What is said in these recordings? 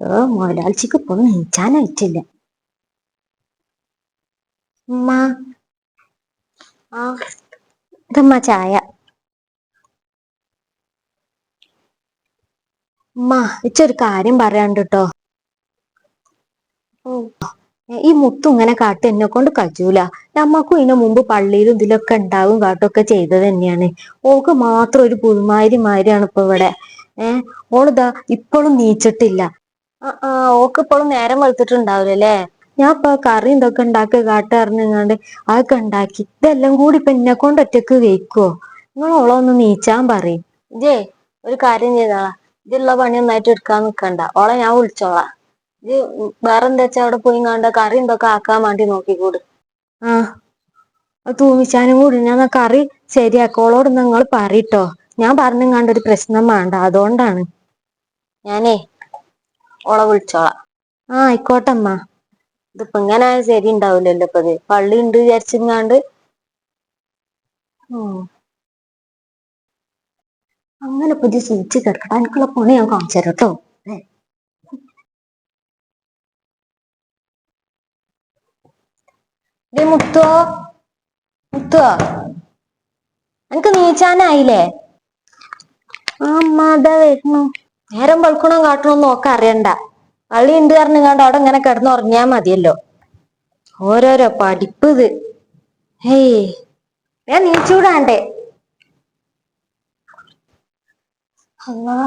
മുതലാളിച്ചിക്ക് ഇപ്പൊ നീച്ചാനായിട്ടില്ല. ഉമ്മ. ആ. ഇതമ്മ ചായ. ഉമ്മ ഇച്ചൊരു കാര്യം പറയാണ്ട് കേട്ടോ ഈ മുത്തു ഇങ്ങനെ കാട്ട് എന്നെ കൊണ്ട് കജൂല നമ്മക്കും ഇതിനു മുമ്പ് പള്ളിയിലും ഇതിലൊക്കെ ഉണ്ടാവും കാട്ടൊക്കെ ചെയ്തത് തന്നെയാണ്. ഓക്ക് മാത്രം ഒരു പുതുമാരി മാരിയാണ് ഇപ്പൊ ഇവിടെ. ഏഹ് ഓളിതാ ഇപ്പോഴും നീച്ചിട്ടില്ല. ആ ഓക്ക് ഇപ്പോഴും നേരം വെളുത്തിട്ടുണ്ടാവില്ലല്ലേ? ഞാൻ ഇപ്പൊ കറി എന്തൊക്കെ ഉണ്ടാക്കി കാട്ടറിഞ്ഞാണ്ട് അതൊക്കെ ഉണ്ടാക്കി. ഇതെല്ലാം കൂടി ഇപ്പൊ എന്നെ കൊണ്ട് ഒറ്റയ്ക്ക് വെക്കുവോ നിങ്ങൾ ഓളൊന്ന് നീച്ചാൻ പറയും. ഇജേ ഒരു കാര്യം ചെയ്താളാ. ഇതുള്ള പണി ഒന്നായിട്ട് എടുക്കാൻ നിക്കണ്ട. ഓളെ ഞാൻ വിളിച്ചോളാം. ഇത് വേറെ എന്താ വെച്ചാ അവിടെ പോയി കണ്ട കറി എന്തൊക്കെ ആക്കാൻ വേണ്ടി നോക്കിക്കൂട്. ആ തൂമിച്ചാനും കൂടി. ഞാൻ കറി ശരിയാക്കോളോട് നിങ്ങൾ പറയിട്ടോ ഞാൻ പറഞ്ഞു കണ്ട ഒരു പ്രശ്നം വേണ്ട. അതുകൊണ്ടാണ്. ഞാനേ ഓളെ വിളിച്ചോളാം. ആ ആയിക്കോട്ടെ അമ്മ ഇതിപ്പോ ഇങ്ങനെ ശരി ഉണ്ടാവില്ലല്ലോ ഇപ്പൊ പള്ളി ഉണ്ട് വിചാരിച്ചിങ്ങാണ്ട്. അങ്ങനെ പുതിയ സൂചിച്ച് കിടക്കട്ടെ എനിക്കുള്ള പണി ഞാൻ കാണിച്ചു തരാം കേട്ടോ. മുത്തോ മുത്തോ എനിക്ക് നീച്ചാനായില്ലേ? ആ അമ്മ അതാ വരുന്നു. നേരം വെളുക്കണം കാട്ടണം നോക്ക അറിയണ്ട. പള്ളി ഉണ്ട് കാരണം കണ്ട് അവിടെ ഇങ്ങനെ കിടന്ന് ഉറങ്ങിയാ മതിയല്ലോ. ഓരോരോ പഠിപ്പ് ഇത്. ഹേയ് ഞാൻ നീച്ചൂടാണ്ടേ. അല്ലാ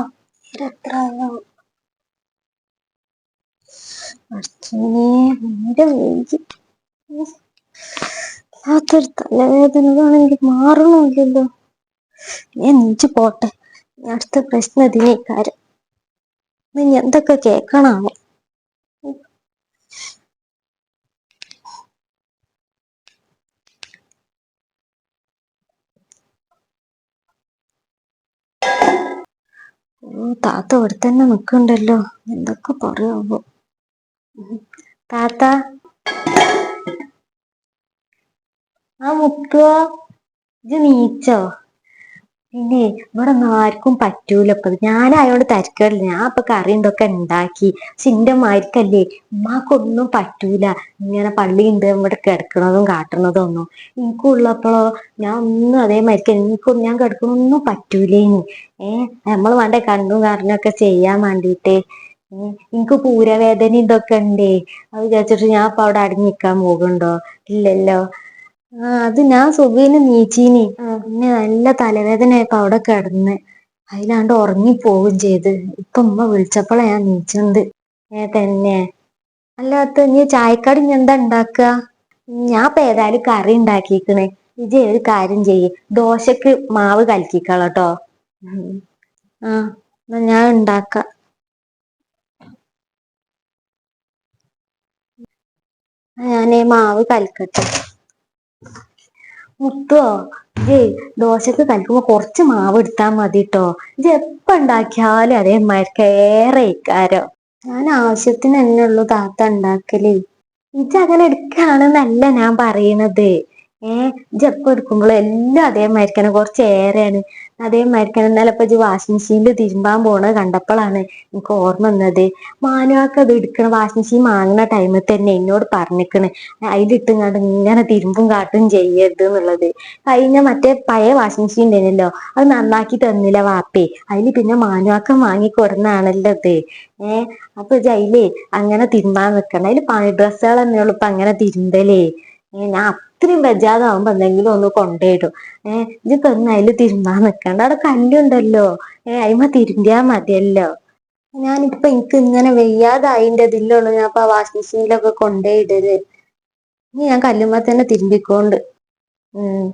മാറണമില്ലല്ലോ. ഞാൻ നീച്ചു പോട്ടെ. അടുത്ത പ്രശ്നം ഇതിനേക്കാരം ഇനി എന്തൊക്കെ കേൾക്കണാവോ ഓ താത്ത ഇവിടെ തന്നെ നിക്കണ്ടല്ലോ എന്തൊക്കെ പറയാവോ. താത്ത. ആ മുത്തോ ഇത് നീച്ചോ? പിന്നെ ഇവിടെ ഒന്നും ആർക്കും പറ്റൂല ഇപ്പൊ. ഞാനായോണ്ട് തരക്കേടില്ല. ഞാൻ ഇപ്പൊ കറി എന്തൊക്കെ ഉണ്ടാക്കി പക്ഷെ എന്റെ മാർക്കല്ലേ ഉമ്മാക്കൊന്നും പറ്റൂല. ഇങ്ങനെ പള്ളി ഉണ്ട് ഇവിടെ കിടക്കണതും കാട്ടണതും ഒന്നും എനിക്കുള്ളപ്പോഴോ ഞാൻ ഒന്നും അതേ അതേമാതിരിക്ക് എനിക്കൊന്നും ഞാൻ കിടക്കണൊന്നും പറ്റൂലേനി. ഏഹ് നമ്മൾ വേണ്ട കണ്ണും കാരണമൊക്കെ ചെയ്യാൻ വേണ്ടിയിട്ട് എനിക്ക് പൂരവേദന ഇതൊക്കെ ഉണ്ടേ അത് വിചാരിച്ചിട്ട് ഞാൻ ഇപ്പൊ അവിടെ അടങ്ങി നിക്കാൻ പോകുന്നുണ്ടോ ഇല്ലല്ലോ. ആ അത് ഞാൻ സുഖേന് നീച്ചീനി. പിന്നെ നല്ല തലവേദനയൊക്കെ അവിടെ കിടന്ന്. അതിലാണ്ട് ഉറങ്ങി പോവുകയും ചെയ്ത്. ഇപ്പൊ ഉമ്മ വിളിച്ചപ്പോഴാ ഞാൻ നീച്ചത് ഏ തന്നെ. അല്ലാത്ത നീ ചായക്കടി ഇനി എന്താ ഉണ്ടാക്കുക? ഞാൻ ഇപ്പൊ ഏതായാലും കറി ഉണ്ടാക്കിക്കണേ ഇജ് ഒരു കാര്യം ചെയ്യ്. ദോശക്ക് മാവ് കലക്കിക്കളട്ടോ ആ എന്നാ ഞാൻ ഉണ്ടാക്കാം. ഞാനേ മാവ് കലക്കട്ടെ. മുത്തോ ജേ ദോശക്ക് കലക്കുമ്പോ കുറച്ച് മാവ് എടുത്താ മതി കേട്ടോ ഇത് എപ്പ ഉണ്ടാക്കിയാലും അതേമാതിരിക്ക് ഏറെ ഇക്കാരോ ഞാൻ ആവശ്യത്തിന് തന്നെ ഉള്ളു താത്ത ഉണ്ടാക്കൽ ഇജ് അങ്ങനെ എടുക്കാണെന്നല്ല ഞാൻ പറയണത്. ഏഹ് ഇജ് എപ്പ എടുക്കുമ്പോഴും എല്ലാം അതേമാതിരിക്കനെ കുറച്ച് ഏറെയാണ്. അതേമാതിരിക്കനെ ഇന്നലെ ഇപ്പൊ വാഷിംഗ് മെഷീനിൽ തിരുമ്പാൻ പോണത് കണ്ടപ്പോഴാണ് എനിക്ക് ഓർമ്മ വന്നത്. മാനുവാക്ക് അത് എടുക്കണ വാഷിംഗ് മെഷീൻ വാങ്ങുന്ന ടൈമിൽ തന്നെ എന്നോട് പറഞ്ഞിക്കണ്. അതിലിട്ടുങ്ങാണ്ട് ഇങ്ങനെ തിരുമ്പും കാട്ടും ചെയ്യരുത് എന്നുള്ളത്. കഴിഞ്ഞ മറ്റേ പഴയ വാഷിംഗ് മെഷീൻ ഉണ്ടായിരുന്നല്ലോ അത് നന്നാക്കി തന്നില്ല വാപ്പേ. അതിൽ പിന്നെ മാനുവാക്കം വാങ്ങി കൊടുന്നാണല്ലോ അത് ഏഹ് അപ്പൊ ജയിലേ അങ്ങനെ തിരുമ്പാൻ നിക്കണം അതിൽ പണി ഡ്രസ്സുകൾ തന്നെയുള്ളൂ ഇപ്പൊ അങ്ങനെ തിരുമ്പലേ. ഞാൻ അത്രയും വെജാതാവുമ്പോ എന്തെങ്കിലും ഒന്ന് കൊണ്ടുപോയിടും ഏഹ് ഇതിപ്പോ ഒന്ന് അതിൽ തിരുമ്പാൻ നിക്കണ്ട. അവിടെ കല്ലുണ്ടല്ലോ ഏഹ് അയിമ തിരുമ്പിയാ മതിയല്ലോ. ഞാനിപ്പൊ എനിക്ക് ഇങ്ങനെ വെയ്യാതായിന്റെ ഇതില്ലുള്ളൂ ഞാൻ ഇപ്പൊ വാഷിംഗ് മെഷീനിലൊക്കെ കൊണ്ടുപോയിടൽ ഇനി ഞാൻ കല്ലുമ്മ തന്നെ തിരുമ്പിക്കോണ്ട്. ഉം.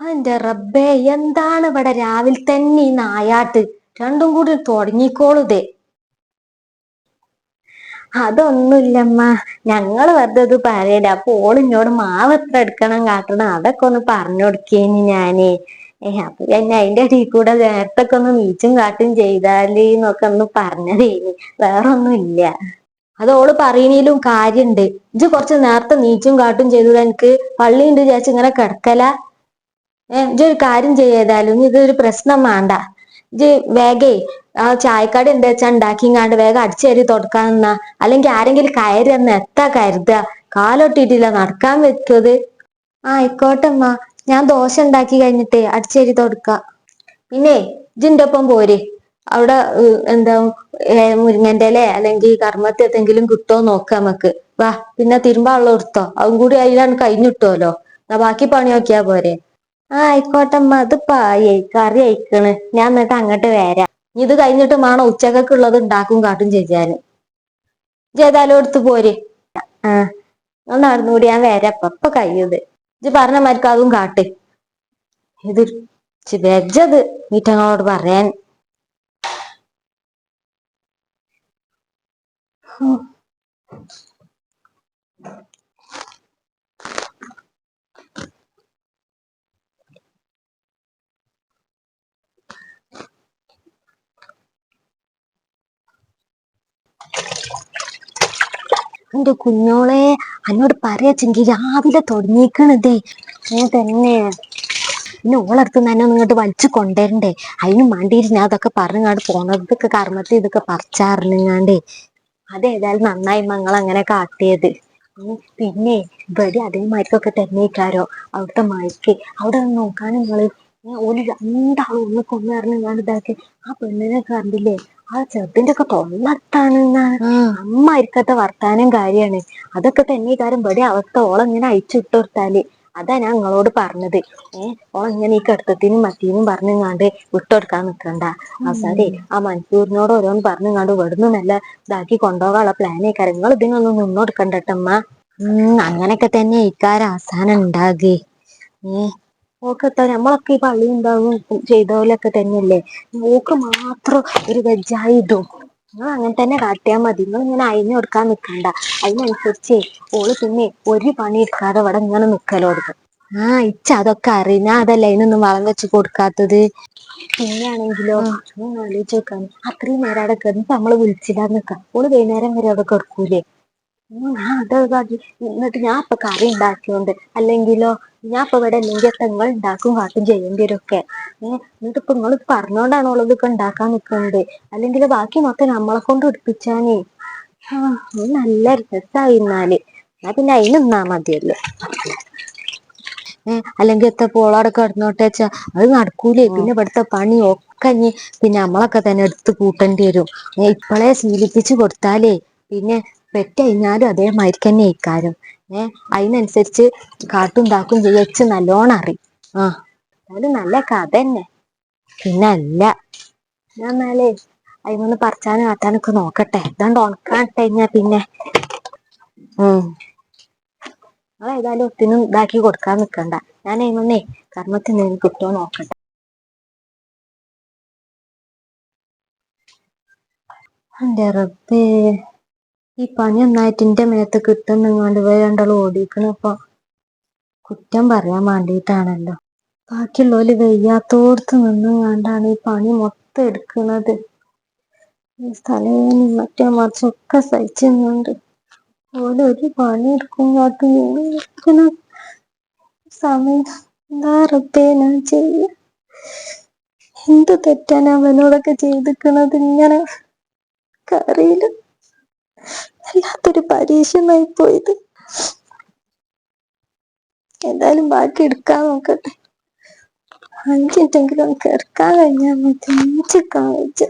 എന്റെ റബ്ബേ എന്താണ് ഇവിടെ രാവിലെ തന്നെ ഈ നായാട്ട്? രണ്ടും കൂടി തുടങ്ങിക്കോളുതേ അതൊന്നുമില്ലമ്മ. ഞങ്ങൾ വെറുതെ ഇത് പറയല അപ്പൊ ഓൾ എന്നോട് മാവ് എത്ര എടുക്കണം കാട്ടണം? അതൊക്കെ ഒന്ന് പറഞ്ഞു കൊടുക്കേനി ഞാൻ. അപ്പൊ പിന്നെ അതിന്റെ അടിയിൽ കൂടെ നേരത്തൊക്കെ ഒന്ന് മീച്ചും കാട്ടും ചെയ്താൽ എന്നൊക്കെ ഒന്ന് പറഞ്ഞതേനി. വേറൊന്നും ഇല്ല അത് ഓൾ പറയണേലും കാര്യണ്ട്. ഇജ് കുറച്ച് നേരത്തെ നീച്ചും കാട്ടും ചെയ്തത് എനിക്ക്. പള്ളിയുണ്ട് വിചാരിച്ച് ഇങ്ങനെ കിടക്കല. ഏഹ് ഒരു കാര്യം ചെയ്യേതായാലും ഇനി ഇതൊരു പ്രശ്നം വേണ്ട. ഇജ് വേഗേ ആ ചായക്കട എന്താ വെച്ചാ ഉണ്ടാക്കിങ്ങാണ്ട് വേഗം അടിച്ചേരി തുടക്കാൻ നിന്നാ. അല്ലെങ്കിൽ ആരെങ്കിലും കയറി എന്ന് എത്താ കരുതുക കാലൊട്ടിട്ടില്ല നടക്കാൻ വെക്കത്. ആ ആയിക്കോട്ടമ്മ ഞാൻ ദോശ ഉണ്ടാക്കി കഴിഞ്ഞിട്ടേ അടിച്ചേരി തുടക്ക. പിന്നെ ഇജിന്റെ ഒപ്പം പോര്. അവിടെ എന്താ മുരിങ്ങന്റെ ഇല അല്ലെങ്കിൽ കർമ്മത്തെ എന്തെങ്കിലും കിട്ടോ നോക്കാം നമുക്ക് വാ പിന്നെ തിരുമ്പാള്ള എടുത്തോ അതും കൂടി അതിലാണ് കഴിഞ്ഞിട്ടുമല്ലോ എന്നാ ബാക്കി പണി നോക്കിയാ പോരെ. ആ ആയിക്കോട്ടമ്മ അത് പായി കറി അയക്കണ് ഞാൻ എന്നിട്ട് അങ്ങോട്ട് വരാം. ഇത് കഴിഞ്ഞിട്ട് വേണം ഉച്ചക്കൊക്കെ ഉണ്ടാക്കും കാട്ടും ഇജ്ജ് ഏതായാലും എടുത്ത് പോര്. ആ ഒന്ന് നടന്നുകൂടി ഞാൻ വരാം. ഇപ്പൊ ഇപ്പൊ കഴിയത്. ഇജ്ജ് പറഞ്ഞ മാർക്ക് അതും കാട്ട്. ഇത് വെജത് മീറ്റങ്ങളോട് പറയാൻ. എന്റെ കുഞ്ഞോളെ എന്നോട് പറയാച്ചെങ്കി രാവിലെ തുടങ്ങിക്കണതേ. ഞാൻ തന്നെ. പിന്നെ ഓളടുത്ത് തന്നെ ഒന്ന് വലിച്ചു കൊണ്ടുവരണ്ടേ അതിന് വേണ്ടിയിട്ട് ഞാൻ അതൊക്കെ പറഞ്ഞങ്ങാണ്ട് പോണത് ഇതൊക്കെ കർമ്മത്തിൽ ഇതൊക്കെ പറിച്ചറിഞ്ഞാണ്ടേ അതേതായാലും നന്നായി മങ്ങൾ അങ്ങനെ കാട്ടിയത്. പിന്നെ ഇവിടെ മയക്കൊക്കെ തന്നെക്കാരോ അവിടുത്തെ മയക്ക്. അവിടെ ഒന്ന് നോക്കാൻ നിങ്ങൾ. ഒരു രണ്ടാളും ഒന്ന് കൊന്നറിഞ്ഞാണ്ട് ഇതാക്കി. ആ പെണ്ണിനെ കണ്ടില്ലേ? ആ ചെറുതിന്റെ ഒക്കെ തൊള്ളത്താണ് അമ്മ ഇരിക്കത്തെ വർത്താനം കാര്യാണ്. അതൊക്കെ തന്നെ കാര്യം ഇവിടെ അവസ്ഥ ഓളെങ്ങനെ അയച്ചു വിട്ടുകൊടുത്താൽ അതാ ഞാൻ നിങ്ങളോട് പറഞ്ഞത്. ഏഹ് ഓളിങ്ങനെ ഈ കെടുത്തത്തിനും മറ്റീനും വിട്ടു വിട്ടുകൊടുക്കാൻ നിക്കണ്ട. അവസാരെ ആ മൻസൂറിനോട് ഓരോന്ന് പറഞ്ഞുങ്ങാണ്ട് ഇവിടുന്ന് നല്ല ഇതാക്കി കൊണ്ടുപോകാനുള്ള പ്ലാനേക്കാരം നിങ്ങൾ ഇതിനൊന്നും നിന്നോടുക്കണ്ടട്ടമ്മ ഉം അങ്ങനൊക്കെ തന്നെ ഇക്കാരം അവസാനം ഉണ്ടാകേ. ഏ ഓക്കെത്താ നമ്മളൊക്കെ ഈ പള്ളി ഉണ്ടാവും ചെയ്തോലൊക്കെ തന്നെയല്ലേ? ഓക്ക് മാത്രം ഒരു വെജായിതും നിങ്ങൾ അങ്ങനെ തന്നെ കാട്ടിയാൽ മതി. നിങ്ങൾ ഇങ്ങനെ അയഞ്ഞു കൊടുക്കാൻ നിൽക്കണ്ട അതിനനുസരിച്ച് ഓൾ പിന്നെ ഒരു പണി എടുക്കാതെ ഇവിടെ ഇങ്ങനെ നിക്കലോടുക്കും ആ ഇച്ച അതൊക്കെ അറിയുന്ന ഞാൻ അതല്ല അതിനൊന്നും വളം വെച്ച് കൊടുക്കാത്തത്? പിന്നെയാണെങ്കിലോ ആലോചിച്ച് നോക്കാൻ അത്രയും നേരം അവിടെ കിടന്ന് നമ്മൾ വിളിച്ചില്ലാന്ന് നിക്കാം. ഓൾ വൈകുന്നേരം വരെ അവിടെ കിടക്കൂലേ? എന്നിട്ട് ഞാൻ ഇപ്പൊ കറി ഉണ്ടാക്കിയോണ്ട് അല്ലെങ്കിലോ ഞാൻ ഇപ്പൊ ഇവിടെ അല്ലെങ്കിൽ നിങ്ങൾ ഉണ്ടാക്കും കാട്ടും ചെയ്യേണ്ടി വരൊക്കെ. എന്നിട്ട് ഇപ്പൊ നിങ്ങൾ പറഞ്ഞോണ്ടാണ് ഓളതൊക്കെ ഉണ്ടാക്കാൻ നിൽക്കുന്നത് അല്ലെങ്കിൽ ബാക്കി മൊത്തം നമ്മളെ കൊണ്ട് ഉടുപ്പിച്ചാനേ. നല്ല രസായി എന്നാൽ. എന്നാ പിന്നെ അതിന് നിന്നാ മതിയല്ലോ. അല്ലെങ്കിൽ എത്ര പോളാടെ കിടന്നോട്ടെ വെച്ചാ അത് നടക്കൂലേ. പിന്നെ ഇവിടുത്തെ പണി ഒക്കെ ഇനി പിന്നെ നമ്മളൊക്കെ തന്നെ എടുത്ത് കൂട്ടേണ്ടി വരും. ഏ, ഇപ്പളേ ശീലിപ്പിച്ച് കൊടുത്താലേ പിന്നെ പെറ്റ് കഴിഞ്ഞാലും അതേമാതിരി തന്നെ ഇക്കാരും ഏർ അതിനനുസരിച്ച് കാട്ടും താക്കും ചെയ്യച്ച് നല്ലോണം അറി ആ. അത് നല്ല കഥ തന്നെ പിന്നെ അല്ല. ഞാൻ എന്നാലേ അതിമൊന്ന് പറിച്ചാനും ആട്ടാനൊക്കെ നോക്കട്ടെ. ഇതാണ്ട് ഉണക്കാൻ ഇട്ട് കഴിഞ്ഞാ പിന്നെ. ഉം. ഏതായാലും ഒത്തിനും ഇതാക്കി കൊടുക്കാൻ നിക്കണ്ട. ഞാൻ അതിമൊന്നേ നിന്ന് കിട്ടുമോ നോക്കട്ടെ. എന്റെ റബ്ബേ. ഈ പണി ഒന്നായിട്ട് എന്റെ മേത്ത് കിട്ടുന്നങ്ങാണ്ട് വേണ്ടല്ലോ ഓടിക്കണപ്പൊ കുറ്റം പറയാൻ വേണ്ടിയിട്ടാണല്ലോ ബാക്കിയുള്ളവര് വെയ്യാത്തോടത്ത് നിന്നും കണ്ടാണ് ഈ പണി മൊത്തം എടുക്കുന്നത് ഈ സ്ഥലവും മറ്റേ മറിച്ചൊക്കെ സഹിച്ചിരുന്നുണ്ട് ഓൽ ഒരു പണി എടുക്കുമ്പോട്ട് സമയം ചെയ്യ? എന്ത് തെറ്റാണ് അവനോടൊക്കെ ചെയ്തിക്കണത് ഇങ്ങനെ അറിയില്ല വല്ലാത്തൊരു പരീക്ഷണമായി പോയത്. എന്തായാലും ബാക്കി എടുക്കാൻ നോക്കട്ടെ. അഞ്ചിട്ടെങ്കിലും കിടക്കാൻ കഴിഞ്ഞാൽ മതി. അഞ്ചു വെച്ച്